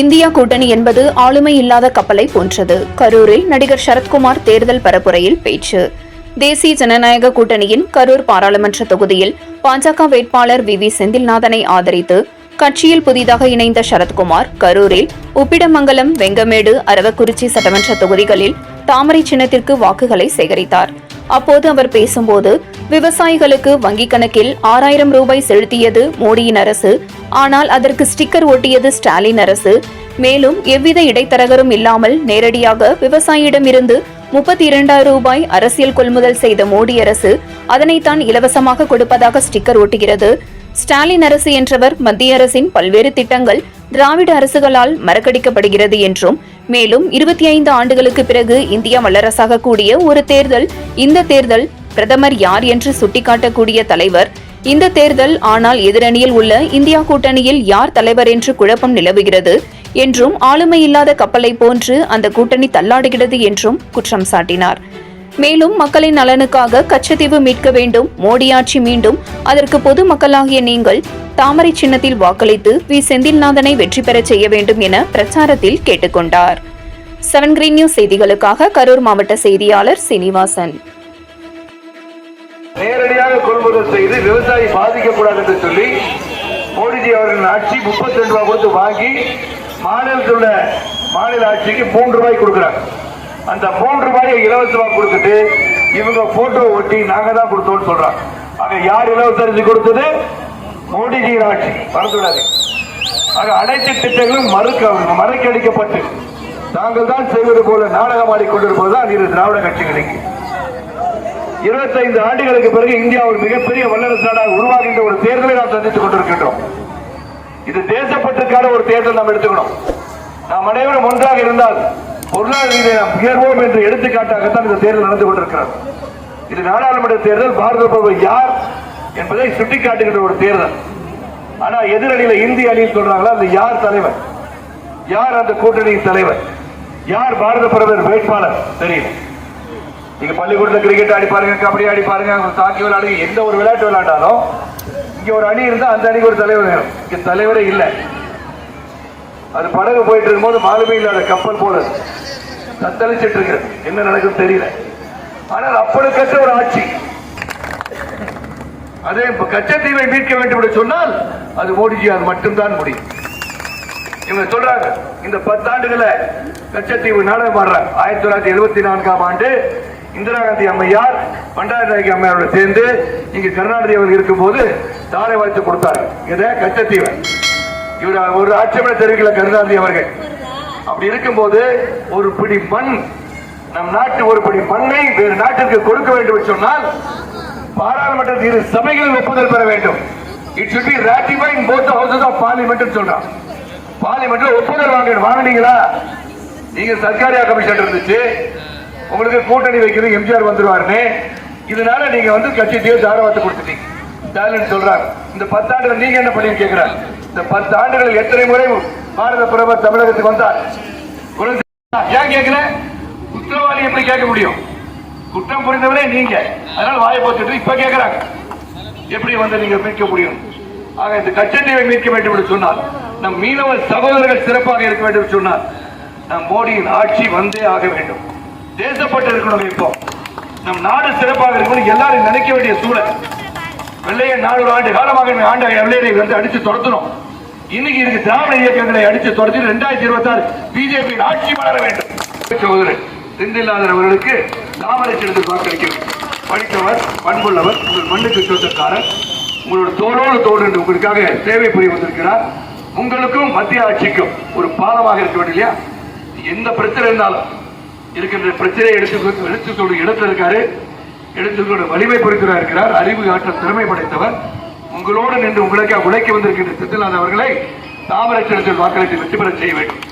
India கூட்டணி என்பது ஆளுமை இல்லாத கப்பலை போன்றது. கரூரில் நடிகர் சரத்குமார் தேர்தல் பரப்புரையில் பேச்சு. தேசிய ஜனநாயக கூட்டணியின் கரூர் பாராளுமன்ற தொகுதியில் பாஜக வேட்பாளர் வி வி செந்தில்நாதனை ஆதரித்து கட்சியில் புதிதாக இணைந்த சரத்குமார் கரூரில் உப்பிடமங்கலம் வெங்கமேடு அரவக்குறிச்சி சட்டமன்ற தொகுதிகளில் தாமரை சின்னத்திற்கு வாக்குகளை சேகரித்தார். அப்போது அவர் பேசும்போது விவசாயிகளுக்கு வங்கிக் கணக்கில் ஆறாயிரம் ரூபாய் செலுத்தியது மோடியின் அரசு ஆனால் அதற்கு ஸ்டிக்கர் ஒட்டியது ஸ்டாலின் அரசு. மேலும் எவ்வித இடைத்தரகரும் இல்லாமல் நேரடியாக விவசாயியிடமிருந்து முப்பத்தி இரண்டாயிரம் ரூபாய் அரசியல் கொள்முதல் செய்த மோடி அரசு அதனைத்தான் இலவசமாக கொடுப்பதாக ஸ்டிக்கர் ஒட்டுகிறது. ஸ்டாலின் அரசு என்றவர் மத்திய அரசின் பல்வேறு திட்டங்கள் திராவிட அரசுகளால் மறக்கடிக்கப்படுகிறது என்றும் மேலும் இருபத்தி ஐந்து ஆண்டுகளுக்கு பிறகு இந்தியா வல்லரசாக கூடிய ஒரு தேர்தல் இந்த தேர்தல் பிரதமர் யார் என்று சுட்டிக்காட்டக்கூடிய தலைவர். இந்த தேர்தல் ஆனால் எதிரணியில் உள்ள இந்தியா கூட்டணியில் யார் தலைவர் என்று குழப்பம் நிலவுகிறது என்றும் ஆளுமை இல்லாத கப்பலை போன்று அந்த கூட்டணி தள்ளாடுகிறது என்றும் குற்றம் சாட்டினார். மேலும் மக்களின் நலனுக்காக கச்சத்தீவு மீட்க வேண்டும். மோடி ஆட்சி மீண்டும். அதற்கு பொது மக்களாகிய நீங்கள் தாமரை சின்னத்தில் வாக்களித்து வி. செந்தில்நாதனை வெற்றி பெறச் செய்ய வேண்டும் என பிரச்சாரத்தில் கேட்டுக்கொண்டார். செவன் கிரீன் நியூஸ் செய்திகளுக்காக கரூர் மாவட்ட செய்தியாளர் சீனிவாசன். நேரடியாக கொள்முதல் செய்து விவசாயி பாதிக்கக்கூடாது என்று சொல்லி மோடிஜி அவர்களின் ஆட்சி முப்பத்தி ரெண்டு ரூபாய் கொடுத்து வாங்கி மாநிலத்தில் உள்ள மாநில ஆட்சிக்கு மூன்று ரூபாய் கொடுக்குறாங்க அந்த மூன்று ரூபாயை இலவசமா கொடுத்துட்டு இவங்க போட்டோ ஒட்டி நாங்க தான் கொடுத்தோம்னு சொல்றாங்க. ஆக யார் இலவச அரிசி கொடுத்தது? மோடிஜி ஆட்சி மறந்துடாது. ஆக அனைத்து திட்டங்களும் மறுக்க மறைக்கடிக்கப்பட்டு. நாங்கள் தான் செய்வது போல நாடகம் ஆடிக்கொண்டிருப்பதுதான் இரு திராவிட கட்சிகளுக்கு இருபத்தைந்து ஆண்டுகளுக்கு பிறகு இந்தியா ஒரு மிகப்பெரிய வல்லரசு நாடாக உருவாகின்ற ஒரு தேர்தலை நாம் சந்தித்துக் கொண்டிருக்கின்றோம். இது தேசப்பட்டுக்கான ஒரு தேர்தல் நாம் எடுத்துக்கணும். நாம் அனைவரும் ஒன்றாக இருந்தால் பொருளாதார உயர்வோம் என்று எடுத்துக்காட்டாகத்தான் இந்த தேர்தல் நடந்து கொண்டிருக்கிறது. இது நாடாளுமன்ற தேர்தல் பாரத பிரதமர் யார் என்பதை சுட்டிக்காட்டுகின்ற ஒரு தேர்தல். ஆனா எதிரணியில இந்திய அணியில் சொல்றாங்களா அந்த யார் தலைவர்? யார் அந்த கூட்டணியின் தலைவர்? யார் பாரத பிரதமர் வேட்பாளர்? தெரியல. நீங்க பள்ளிக்கூடத்தில் கிரிக்கெட் ஆடி பாருங்க கபடி ஆடி பாருங்க தாக்கி விளையாடுங்க எந்த ஒரு விளையாட்டு விளையாண்டாலும் இங்க ஒரு அணி இருந்தா அந்த அணிக்கு ஒரு தலைவர் வேணும். இங்க தலைவரே இல்லை. அது படகு போயிட்டு இருக்கும்போது மாலுமே இல்லாத கப்பல் போல தத்தளிச்சிட்டு இருக்கிறது என்ன நடக்கும் தெரியல. ஆனால் அப்பழுக்கற்ற ஒரு ஆட்சி. அதே கச்சத்தீவை மீட்க வேண்டும் என்று சொன்னால் அது மோடிஜி அது மட்டும்தான் முடியும். இவங்க சொல்றாங்க இந்த பத்தாண்டுகள கச்சத்தீவு நாடகம் ஆடுறாங்க ஆயிரத்தி தொள்ளாயிரத்தி எழுபத்தி நான்காம் ஆண்டு இந்திரா காந்தி அம்மையார் பண்டார நாயகி அம்மையாரோட சேர்ந்து இங்க கருணாநிதி அவர்கள் இருக்கும்போது தாரை வாழ்த்து கொடுத்தார் இதை கச்சத்தீவை. இவர் ஒரு ஆட்சேபனை தெரிவிக்கல கருணாநிதி அவர்கள். அப்படி இருக்கும்போது ஒரு பிடி மண் நம் நாட்டு ஒரு பிடி மண்ணை வேறு நாட்டிற்கு கொடுக்க வேண்டும் என்று சொன்னால் பாராளுமன்றத்தில் இரு சபைகளில் ஒப்புதல் பெற வேண்டும். It should be ratify in both houses of parliament சொல்றான் பார்லிமெண்ட்ல ஒப்புதல் வாங்க வாங்கினீங்களா? நீங்க சர்க்காரியா கமிஷன் இருந்துச்சு. உங்களுக்கு கூட்டணி வைக்கிறது எம்ஜிஆர் வந்துருவாருன்னு. இதனால நீங்க வந்து கட்சி தாரவாத்து கொடுத்துட்டீங்க. ஸ்டாலின் சொல்றாங்க இந்த பத்தாண்டுகள் நீங்க என்ன பண்ணி கேட்கிறாங்க இந்த பத்து ஆண்டுகள் எத்தனை முறை பாரத பிரதமர் தமிழகத்துக்கு வந்தார். ஏன் கேட்கல? குற்றவாளி எப்படி கேட்க முடியும்? குற்றம் புரிந்தவரே நீங்க. அதனால வாயை போத்துட்டு இப்ப கேட்கிறாங்க எப்படி வந்து நீங்க மீட்க முடியும்? ஆக இந்த கச்சத்தீவை மீட்க வேண்டும் என்று சொன்னால் நம் மீனவ சகோதரர்கள் சிறப்பாக இருக்க வேண்டும் என்று சொன்னால் நம் மோடியின் ஆட்சி வந்தே ஆக வேண்டும். தேசப்பட்டு இருக்கணும் இப்போ. நம் நாடு சிறப்பாக இருக்கணும் எல்லாரும் நினைக்க வேண்டிய சூழல். வெள்ளையன் நானூறு ஆண்டு காலமாக ஆண்டு வெள்ளையரை வந்து அடித்து துரத்தணும். இன்னைக்கு இருக்கு திராவிட இயக்கங்களை அடித்து தொடர்ச்சி ரெண்டாயிரத்தி இருபத்தி ஆறு பிஜேபி ஆட்சி வளர வேண்டும். சகோதரர் செந்தில்லாதர் அவர்களுக்கு தாமரை சின்னத்தில் வாக்களிக்க படித்தவர் பண்புள்ளவர் உங்கள் மண்ணுக்கு சொந்தக்காரர் உங்களோட தோளோடு தோடு என்று உங்களுக்காக சேவை புரிய வந்திருக்கிறார். உங்களுக்கும் மத்திய ஆட்சிக்கும் ஒரு பாலமாக இருக்க வேண்டும் இல்லையா? எந்த பிரச்சனை இருந்தாலும் இருக்கின்ற பிரச்சனையை எடுத்து எடுத்து சொல்லி இடத்துல இருக்காரு. வலிமை பொறுத்தவராக இருக்கிறார். அறிவு ஆற்றல் திறமை படைத்தவர். உங்களோடு நின்று உங்களுக்காக உழைக்க வந்திருக்கின்ற செந்தில்நாத் அவர்களை தாமரை வாக்களித்து வெற்றி பெற செய்ய வேண்டும்.